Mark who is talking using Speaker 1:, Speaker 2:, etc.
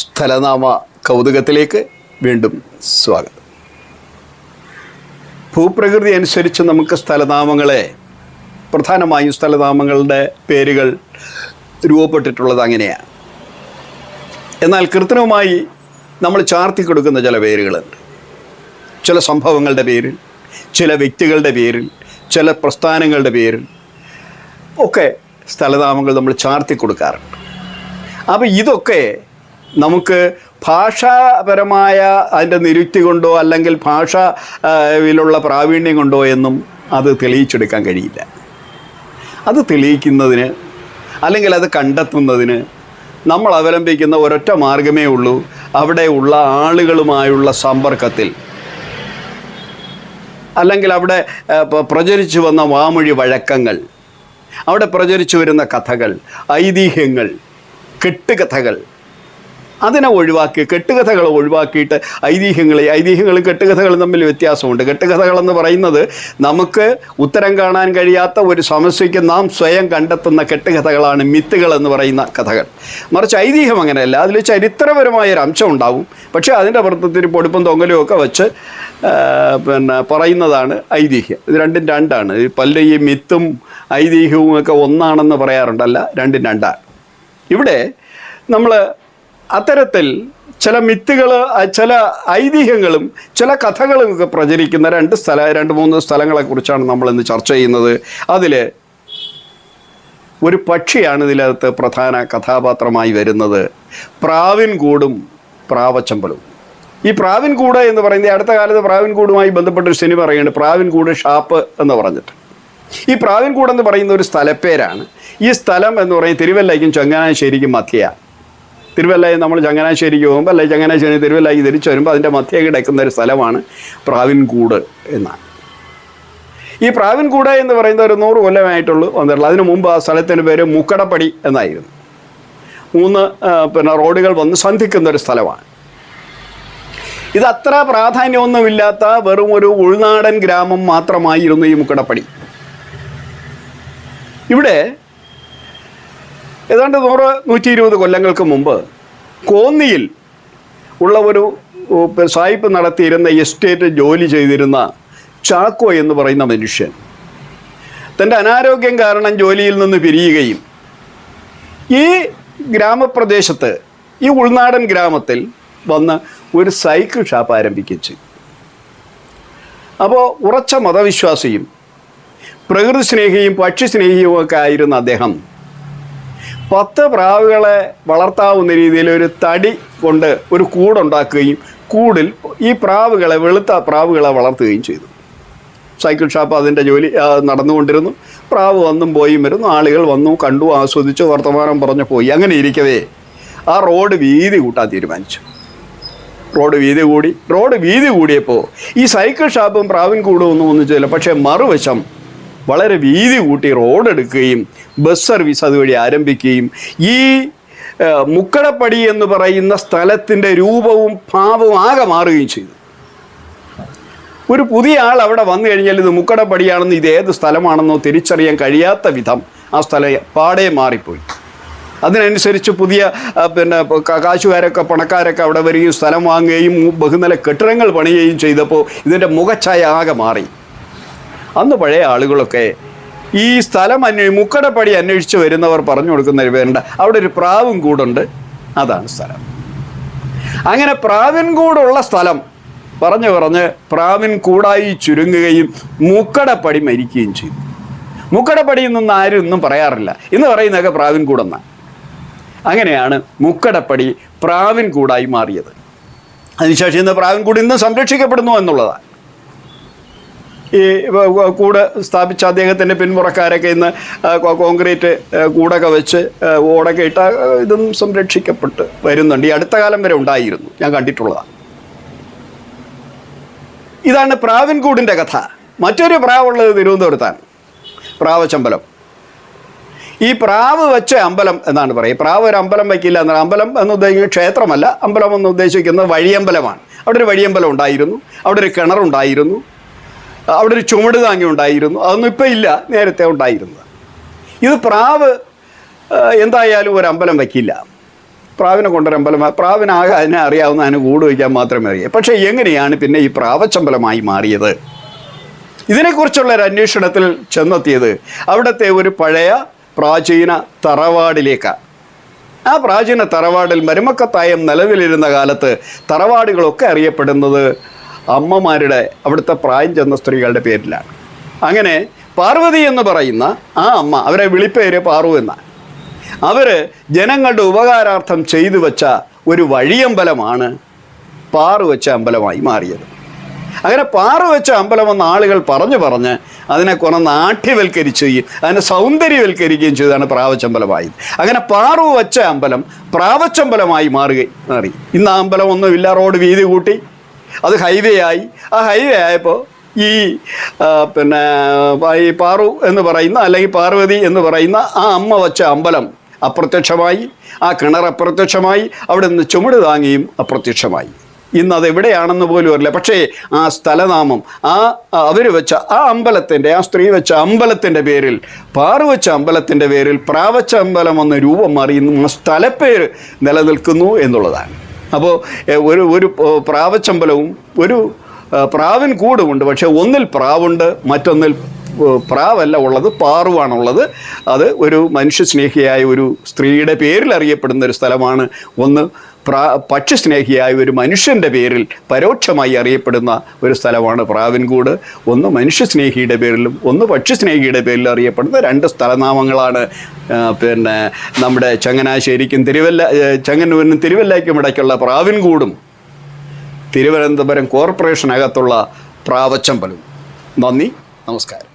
Speaker 1: സ്ഥലനാമ കൗതുകത്തിലേക്ക് വീണ്ടും സ്വാഗതം. ഭൂപ്രകൃതി അനുസരിച്ച് നമുക്ക് സ്ഥലനാമങ്ങളെ പ്രധാനമായും സ്ഥലനാമങ്ങളുടെ പേരുകൾ രൂപപ്പെട്ടിട്ടുള്ളത് അങ്ങനെയാണ്. എന്നാൽ കൃത്രിമമായി നമ്മൾ ചാർത്തി കൊടുക്കുന്ന ചില പേരുകളുണ്ട്. ചില സംഭവങ്ങളുടെ പേരിൽ ചില വ്യക്തികളുടെ പേരിൽ ചില പ്രസ്ഥാനങ്ങളുടെ പേരിൽ ഒക്കെ സ്ഥലനാമങ്ങൾ നമ്മൾ ചാർത്തി കൊടുക്കാറുണ്ട്. അപ്പോൾ ഇതൊക്കെ നമുക്ക് ഭാഷാപരമായ അതിന്റെ നിരുക്തി കൊണ്ടോ അല്ലെങ്കിൽ ഭാഷയിലുള്ള പ്രാവീണ്യം കൊണ്ടോ എന്നും അത് തെളിയിച്ചെടുക്കാൻ കഴിയില്ല. അത് തെളിയിക്കുന്നതിന് അല്ലെങ്കിൽ അത് കണ്ടെത്തുന്നതിന് നമ്മൾ അവലംബിക്കുന്ന ഒരൊറ്റ മാർഗമേ ഉള്ളൂ. അവിടെ ഉള്ള ആളുകളുമായുള്ള സമ്പർക്കത്തിൽ. അല്ലെങ്കിൽ അവിടെ പ്രചരിച്ചു വന്ന വാമൊഴി വഴക്കങ്ങൾ. അവിടെ പ്രചരിച്ചു വരുന്ന കഥകൾ ഐതിഹ്യങ്ങൾ കെട്ടുകഥകൾ അതിനെ ഒഴിവാക്കി കെട്ടുകഥകൾ ഒഴിവാക്കിയിട്ട് ഐതിഹ്യങ്ങളെ ഐതിഹ്യങ്ങളും കെട്ടുകഥകളും തമ്മിൽ വ്യത്യാസമുണ്ട്. കെട്ടുകഥകളെന്ന് പറയുന്നത് നമുക്ക് ഉത്തരം കാണാൻ കഴിയാത്ത ഒരു സമസ്യയ്ക്ക് നാം സ്വയം കണ്ടെത്തുന്ന കെട്ടുകഥകളാണ് മിത്തുകൾ എന്ന് പറയുന്ന കഥകൾ. മറിച്ച് ഐതിഹ്യം അങ്ങനെയല്ല അതിൽ ചരിത്രപരമായ ഒരു അംശം ഉണ്ടാവും. പക്ഷേ അതിന്റെ പുറത്തൊത്തിരി പൊടുപ്പും തൊങ്ങലും ഒക്കെ വെച്ച് പിന്നെ പറയുന്നതാണ് ഐതിഹ്യം. ഇത് രണ്ടും രണ്ടാണ്. പല ഈ മിത്തും ഐതിഹ്യവും ഒക്കെ ഒന്നാണെന്ന് പറയാറുണ്ടല്ല രണ്ടും രണ്ടാണ്. ഇവിടെ നമ്മൾ അത്തരത്തിൽ ചില മിത്തുകൾ ചില ഐതിഹ്യങ്ങളും ചില കഥകളും ഒക്കെ പ്രചരിക്കുന്ന രണ്ട് സ്ഥല രണ്ട് മൂന്ന് സ്ഥലങ്ങളെക്കുറിച്ചാണ് നമ്മൾ ഇന്ന് ചർച്ച ചെയ്യുന്നത്. അതിൽ ഒരു പക്ഷിയാണ് ഇതിനകത്ത് പ്രധാന കഥാപാത്രമായി വരുന്നത്. പ്രാവിൻകൂടും പ്രാവച്ചമ്പലും ഈ പ്രാവിൻകൂട് എന്ന് പറയുന്നത് അടുത്ത കാലത്ത് പ്രാവിൻകൂടുമായി ബന്ധപ്പെട്ടൊരു സിനിമ പറയുന്നുണ്ട് പ്രാവിൻകൂട് ഷാപ്പ് എന്ന് പറഞ്ഞിട്ട്. ഈ പ്രാവിൻകൂടെന്ന് പറയുന്ന ഒരു സ്ഥലപ്പേരാണ്. ഈ സ്ഥലം എന്ന് പറയുന്നത് തിരുവല്ലയ്ക്കും ചങ്ങനാശ്ശേരിക്കും മധ്യയാണ് തിരുവല്ലയിൽ നമ്മൾ ചങ്ങനാശ്ശേരിക്ക് പോകുമ്പോൾ അല്ലെങ്കിൽ ചങ്ങനാശ്ശേരി തിരുവല്ലയ്ക്ക് തിരിച്ചു വരുമ്പോൾ അതിന്റെ മധ്യ കിടക്കുന്ന ഒരു സ്ഥലമാണ് പ്രാവിൻകൂട് എന്നാണ്. ഈ പ്രാവിൻകൂട് എന്ന് പറയുന്ന ഒരു നൂറ് കൊല്ലമായിട്ടുള്ളൂ വന്നിട്ടുള്ളൂ അതിനു മുമ്പ് ആ സ്ഥലത്തിന്റെ പേര് മുക്കടപ്പടി എന്നായിരുന്നു. മൂന്ന് പിന്നെ റോഡുകൾ വന്ന് സന്ധിക്കുന്ന ഒരു സ്ഥലമാണ്. ഇത് അത്ര പ്രാധാന്യമൊന്നുമില്ലാത്ത വെറും ഒരു ഉൾനാടൻ ഗ്രാമം മാത്രമായിരുന്നു ഈ മുക്കടപ്പടി. ഇവിടെ ഏതാണ്ട് നൂറ് നൂറ്റി ഇരുപത് കൊല്ലങ്ങൾക്ക് മുമ്പ് കോന്നിയിൽ ഉള്ള ഒരു സായിപ്പ് നടത്തിയിരുന്ന എസ്റ്റേറ്റ് ജോലി ചെയ്തിരുന്ന ചാക്കോ എന്ന് പറയുന്ന മനുഷ്യൻ. തന്റെ അനാരോഗ്യം കാരണം ജോലിയിൽ നിന്ന് പിരിയുകയും ഈ ഗ്രാമപ്രദേശത്ത് ഈ ഉൾനാടൻ ഗ്രാമത്തിൽ വന്ന് ഒരു സൈക്കിൾ ഷാപ്പ് ആരംഭിക്കുകയും അപ്പോൾ ഉറച്ച മതവിശ്വാസിയും പ്രകൃതി സ്നേഹിയും പക്ഷി സ്നേഹിയും ഒക്കെ ആയിരുന്ന അദ്ദേഹം പത്ത് പ്രാവുകളെ വളർത്താവുന്ന രീതിയിൽ ഒരു തടി കൊണ്ട് ഒരു കൂടുണ്ടാക്കുകയും കൂടിൽ ഈ പ്രാവുകളെ വെളുത്ത പ്രാവുകളെ വളർത്തുകയും ചെയ്തു. സൈക്കിൾ ഷോപ്പ് അതിന്റെ ജോലി നടന്നുകൊണ്ടിരുന്നു. പ്രാവ് വന്നും പോയും വരുന്നു. ആളുകൾ വന്നു കണ്ടു ആസ്വദിച്ചു വർത്തമാനം പറഞ്ഞു പോയി. അങ്ങനെ ഇരിക്കവേ. ആ റോഡ് വീതി കൂട്ടാൻ തീരുമാനിച്ചു. റോഡ് വീതി കൂടി റോഡ് വീതി കൂടിയപ്പോൾ ഈ സൈക്കിൾ ഷാപ്പും പ്രാവിൻ കൂടും ഒന്നും ഒന്നിച്ചില്ല പക്ഷേ മറുവശം വളരെ വീതി കൂട്ടി റോഡ് എടുക്കുകയും ബസ് സർവീസ് അതുവഴി ആരംഭിക്കുകയും ഈ മുക്കടപ്പടി എന്ന് പറയുന്ന സ്ഥലത്തിന്റെ രൂപവും ഭാവവും ആകെ മാറുകയും ചെയ്തു. ഒരു പുതിയ ആൾ അവിടെ വന്നു കഴിഞ്ഞാൽ ഇത് മുക്കടപ്പടിയാണെന്ന് ഇത് ഏത് സ്ഥലമാണെന്നോ തിരിച്ചറിയാൻ കഴിയാത്ത വിധം ആ സ്ഥലം പാടെ മാറിപ്പോയി. അതിനനുസരിച്ച് പുതിയ പിന്നെ കാശുകാരൊക്കെ പണക്കാരൊക്കെ അവിടെ വരികയും സ്ഥലം വാങ്ങുകയും ബഹുനില കെട്ടിടങ്ങൾ പണിയുകയും ചെയ്തപ്പോൾ ഇതിന്റെ മുഖച്ഛായ ആകെ മാറി. അന്ന് പഴയ ആളുകളൊക്കെ ഈ സ്ഥലം അന്വേ മുക്കടപ്പടി അന്വേഷിച്ച് വരുന്നവർ പറഞ്ഞു കൊടുക്കുന്ന ഒരു പേരുണ്ട്. അവിടെ ഒരു പ്രാവും കൂടുണ്ട്. അതാണ് സ്ഥലം. അങ്ങനെ പ്രാവിൻ കൂടുള്ള സ്ഥലം പറഞ്ഞു പറഞ്ഞ് പ്രാവിൻ കൂടായി ചുരുങ്ങുകയും മുക്കടപ്പടി മരിക്കുകയും ചെയ്തു. മുക്കടപ്പടിയിൽ നിന്ന് ആരും ഒന്നും പറയാറില്ല. ഇന്ന് പറയുന്നതൊക്കെ പ്രാവിൻ കൂടെന്നാണ് അങ്ങനെയാണ് മുക്കടപ്പടി പ്രാവിൻ കൂടായി മാറിയത്. അതിനുശേഷം ഇന്ന് പ്രാവിൻ കൂട് ഇന്ന് സംരക്ഷിക്കപ്പെടുന്നു എന്നുള്ളതാണ്. ഈ കൂട് സ്ഥാപിച്ച അദ്ദേഹത്തിന്റെ പിന്മുറക്കാരൊക്കെ ഇന്ന് കോൺക്രീറ്റ് കൂടൊക്കെ വെച്ച് ഓടൊക്കെ ഇട്ട ഇതും സംരക്ഷിക്കപ്പെട്ട് വരുന്നുണ്ട്. ഈ അടുത്ത കാലം വരെ ഉണ്ടായിരുന്നു. ഞാൻ കണ്ടിട്ടുള്ളതാണ് ഇതാണ് പ്രാവിൻകൂടിന്റെ കഥ. മറ്റൊരു പ്രാവുള്ളത് തിരുവനന്തപുരത്താണ്. പ്രാവച്ചമ്പലം ഈ പ്രാവ് വെച്ച അമ്പലം എന്നാണ് പറയുക. പ്രാവ് ഒരു അമ്പലം വയ്ക്കില്ല എന്നാണ്. അമ്പലം എന്ന് ഉദ്ദേശിക്കുന്നത് ക്ഷേത്രമല്ല. അമ്പലം എന്ന് ഉദ്ദേശിക്കുന്നത് വഴിയമ്പലമാണ്. അവിടെ ഒരു വഴിയമ്പലം ഉണ്ടായിരുന്നു. അവിടെ ഒരു കിണറുണ്ടായിരുന്നു. അവിടെ ഒരു ചുമട് താങ്ങി ഉണ്ടായിരുന്നു. അതൊന്നും ഇപ്പം ഇല്ല. നേരത്തെ ഉണ്ടായിരുന്നത്. ഇത് പ്രാവ് എന്തായാലും ഒരു അമ്പലം വയ്ക്കില്ല. പ്രാവിനെ കൊണ്ടൊരു അമ്പലം പ്രാവിനാകെ അതിനെ അറിയാവുന്ന അതിന് കൂട് വയ്ക്കാൻ മാത്രമേ അറിയൂ. പക്ഷേ എങ്ങനെയാണ് പിന്നെ ഈ പ്രാവച്ചമ്പലമായി മാറിയത്? ഇതിനെക്കുറിച്ചുള്ള ഒരു അന്വേഷണത്തിൽ ചെന്നെത്തിയത് അവിടുത്തെ ഒരു പഴയ പ്രാചീന തറവാടിലേക്കാണ് ആ പ്രാചീന തറവാടിൽ മരുമക്കത്തായം നിലവിലിരുന്ന കാലത്ത് തറവാടുകളൊക്കെ അറിയപ്പെടുന്നത് അമ്മമാരുടെ അവിടുത്തെ പ്രായം ചെന്ന സ്ത്രീകളുടെ പേരിലാണ്. അങ്ങനെ പാർവതി എന്ന് പറയുന്ന ആ അമ്മ അവരെ വിളിപ്പേര് പാറു എന്നാണ്. അവർ ജനങ്ങളുടെ ഉപകാരാർത്ഥം ചെയ്തു വച്ച ഒരു വഴിയമ്പലമാണ് പാറു വെച്ച അമ്പലമായി മാറിയത്. അങ്ങനെ പാറു വെച്ച അമ്പലമെന്ന് ആളുകൾ പറഞ്ഞു പറഞ്ഞ് അതിനെ കുറെ നാട്യവൽക്കരിച്ചുകയും അതിനെ സൗന്ദര്യവൽക്കരിക്കുകയും ചെയ്താണ് പ്രാവച്ചമ്പലമായത്. അങ്ങനെ പാറു വെച്ച അമ്പലം പ്രാവച്ചമ്പലമായി മാറുകയും മാറി. ഇന്ന് ആ അമ്പലം ഒന്നുമില്ല റോഡ് വീതി കൂട്ടി. അത് ഹൈവേ ആയി. ആ ഹൈവേ ആയപ്പോൾ ഈ പിന്നെ ഈ പാറു എന്ന് പറയുന്ന അല്ലെങ്കിൽ പാർവതി എന്ന് പറയുന്ന ആ അമ്മ വച്ച അമ്പലം അപ്രത്യക്ഷമായി. ആ കിണർ അപ്രത്യക്ഷമായി. അവിടെ നിന്ന് ചുമട് താങ്ങിയും അപ്രത്യക്ഷമായി. ഇന്ന് അത് എവിടെയാണെന്ന് പോലും അറിയില്ല. പക്ഷേ ആ സ്ഥലനാമം ആ അവർ വെച്ച ആ അമ്പലത്തിന്റെ ആ സ്ത്രീ വെച്ച അമ്പലത്തിന്റെ പേരിൽ പാറു വെച്ച അമ്പലത്തിന്റെ പേരിൽ പ്രാവച്ച അമ്പലം എന്ന രൂപം മാറി ഇന്നും ആ സ്ഥലപ്പേര് നിലനിൽക്കുന്നു എന്നുള്ളതാണ്. അപ്പോൾ ഒരു ഒരു പ്രാവച്ചമ്പലവും ഒരു പ്രാവിൻ കൂടുമുണ്ട്. പക്ഷേ ഒന്നിൽ പ്രാവുണ്ട് മറ്റൊന്നിൽ പ്രാവല്ല ഉള്ളത് പാറുവാണുള്ളത്. അത് ഒരു മനുഷ്യസ്നേഹിയായ ഒരു സ്ത്രീയുടെ പേരിൽ അറിയപ്പെടുന്ന ഒരു സ്ഥലമാണ് ഒന്ന് പക്ഷിസ്നേഹിയായ ഒരു മനുഷ്യന്റെ പേരിൽ പരോക്ഷമായി അറിയപ്പെടുന്ന ഒരു സ്ഥലമാണ് പ്രാവിൻകൂട്. ഒന്ന് മനുഷ്യസ്നേഹിയുടെ പേരിലും ഒന്ന് പക്ഷിസ്നേഹിയുടെ പേരിലും അറിയപ്പെടുന്ന രണ്ട് സ്ഥലനാമങ്ങളാണ് പിന്നെ നമ്മുടെ ചങ്ങനാശ്ശേരിക്കും തിരുവല്ല ചങ്ങന്നൂരിനും തിരുവല്ലയ്ക്കും ഇടയ്ക്കുള്ള പ്രാവിൻകൂടും. തിരുവനന്തപുരം കോർപ്പറേഷനകത്തുള്ള പ്രാവച്ചമ്പലും. നന്ദി നമസ്കാരം.